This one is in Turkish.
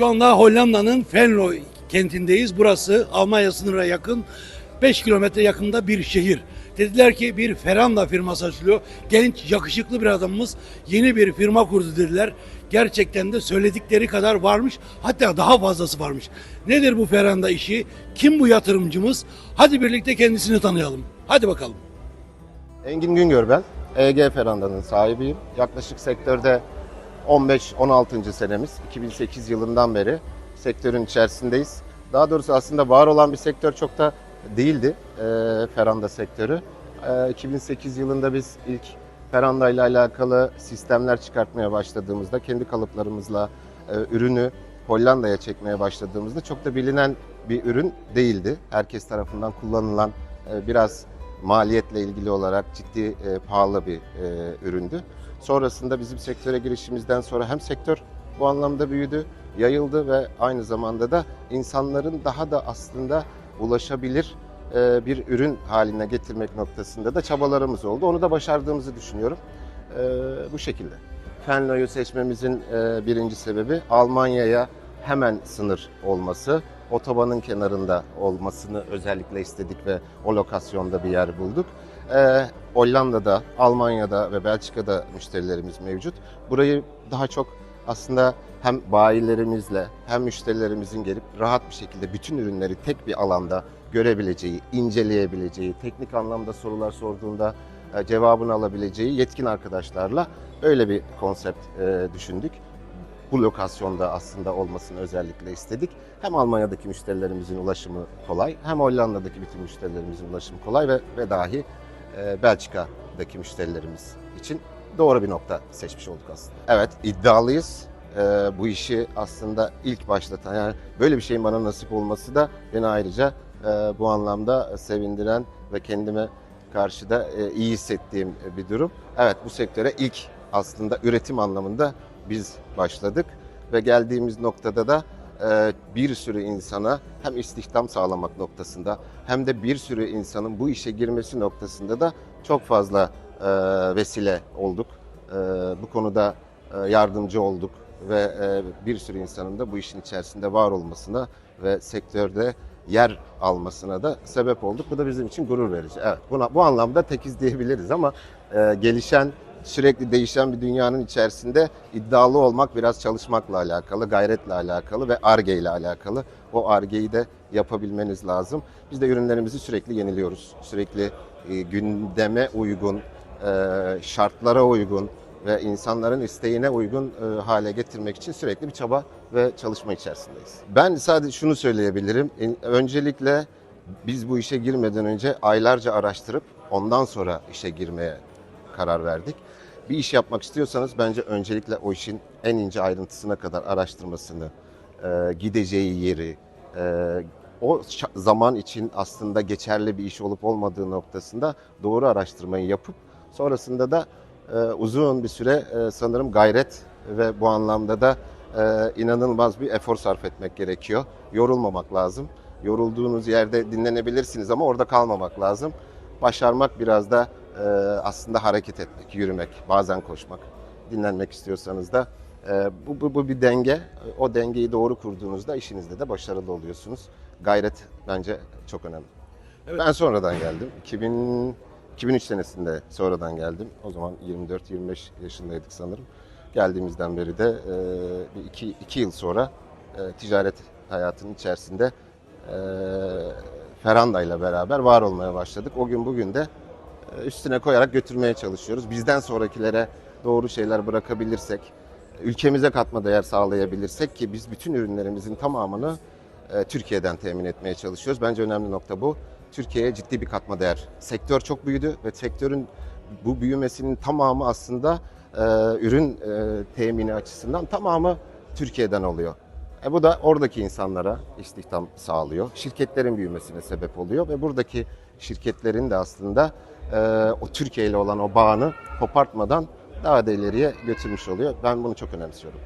Şu anda Hollanda'nın Venlo kentindeyiz. Burası Almanya sınırına yakın 5 kilometre yakında bir şehir. Dediler ki bir Feranda firması açılıyor. Genç, yakışıklı bir adamımız yeni bir firma kurdu dediler. Gerçekten de söyledikleri kadar varmış. Hatta daha fazlası varmış. Nedir bu Feranda işi? Kim bu yatırımcımız? Hadi birlikte kendisini tanıyalım. Hadi bakalım. Engin Güngör ben. EG Feranda'nın sahibiyim. Yaklaşık sektörde 15-16. senemiz. 2008 yılından beri sektörün içerisindeyiz. Daha doğrusu aslında var olan bir sektör çok da değildi e, Feranda sektörü. E, 2008 yılında biz ilk Feranda ile alakalı sistemler çıkartmaya başladığımızda kendi kalıplarımızla e, ürünü Hollanda'ya çekmeye başladığımızda çok da bilinen bir ürün değildi. Herkes tarafından kullanılan e, biraz maliyetle ilgili olarak ciddi e, pahalı bir e, üründü. Sonrasında bizim sektöre girişimizden sonra hem sektör bu anlamda büyüdü, yayıldı ve aynı zamanda da insanların daha da aslında ulaşabilir e, bir ürün haline getirmek noktasında da çabalarımız oldu. Onu da başardığımızı düşünüyorum. E, bu şekilde. Fenlo'yu seçmemizin e, birinci sebebi Almanya'ya hemen sınır olması, otobanın kenarında olmasını özellikle istedik ve o lokasyonda bir yer bulduk. Ee, Hollanda'da, Almanya'da ve Belçika'da müşterilerimiz mevcut. Burayı daha çok aslında hem bayilerimizle hem müşterilerimizin gelip rahat bir şekilde bütün ürünleri tek bir alanda görebileceği, inceleyebileceği, teknik anlamda sorular sorduğunda e, cevabını alabileceği yetkin arkadaşlarla öyle bir konsept e, düşündük bu lokasyonda aslında olmasını özellikle istedik. Hem Almanya'daki müşterilerimizin ulaşımı kolay, hem Hollanda'daki bütün müşterilerimizin ulaşımı kolay ve, ve dahi e, Belçika'daki müşterilerimiz için doğru bir nokta seçmiş olduk aslında. Evet, iddialıyız. E, bu işi aslında ilk başlatan, yani böyle bir şeyin bana nasip olması da beni ayrıca e, bu anlamda sevindiren ve kendime karşı da e, iyi hissettiğim bir durum. Evet, bu sektöre ilk aslında üretim anlamında biz başladık ve geldiğimiz noktada da bir sürü insana hem istihdam sağlamak noktasında hem de bir sürü insanın bu işe girmesi noktasında da çok fazla e, vesile olduk. E, bu konuda e, yardımcı olduk ve e, bir sürü insanın da bu işin içerisinde var olmasına ve sektörde yer almasına da sebep olduk. Bu da bizim için gurur verici. Evet, buna, bu anlamda tekiz diyebiliriz ama e, gelişen sürekli değişen bir dünyanın içerisinde iddialı olmak biraz çalışmakla alakalı, gayretle alakalı ve ARGE ile alakalı. O ARGE'yi de yapabilmeniz lazım. Biz de ürünlerimizi sürekli yeniliyoruz. Sürekli e, gündeme uygun, e, şartlara uygun ve insanların isteğine uygun e, hale getirmek için sürekli bir çaba ve çalışma içerisindeyiz. Ben sadece şunu söyleyebilirim. En- Öncelikle biz bu işe girmeden önce aylarca araştırıp ondan sonra işe girmeye karar verdik. Bir iş yapmak istiyorsanız bence öncelikle o işin en ince ayrıntısına kadar araştırmasını, e, gideceği yeri, e, o zaman için aslında geçerli bir iş olup olmadığı noktasında doğru araştırmayı yapıp sonrasında da e, uzun bir süre e, sanırım gayret ve bu anlamda da e, inanılmaz bir efor sarf etmek gerekiyor. Yorulmamak lazım. Yorulduğunuz yerde dinlenebilirsiniz ama orada kalmamak lazım. Başarmak biraz da e, aslında hareket etmek, yürümek, bazen koşmak. Dinlenmek istiyorsanız da e, bu, bu, bu bir denge. O dengeyi doğru kurduğunuzda işinizde de başarılı oluyorsunuz. Gayret bence çok önemli. Evet. Ben sonradan geldim. 2000, 2003 senesinde sonradan geldim. O zaman 24-25 yaşındaydık sanırım. Geldiğimizden beri de e, iki, iki yıl sonra e, ticaret hayatının içerisinde e, Feranda ile beraber var olmaya başladık. O gün bugün de üstüne koyarak götürmeye çalışıyoruz. Bizden sonrakilere doğru şeyler bırakabilirsek, ülkemize katma değer sağlayabilirsek ki biz bütün ürünlerimizin tamamını e, Türkiye'den temin etmeye çalışıyoruz. Bence önemli nokta bu. Türkiye'ye ciddi bir katma değer. Sektör çok büyüdü ve sektörün bu büyümesinin tamamı aslında e, ürün e, temini açısından tamamı Türkiye'den oluyor. E bu da oradaki insanlara istihdam sağlıyor. Şirketlerin büyümesine sebep oluyor ve buradaki şirketlerin de aslında e, o Türkiye ile olan o bağını kopartmadan daha da ileriye götürmüş oluyor. Ben bunu çok önemsiyorum.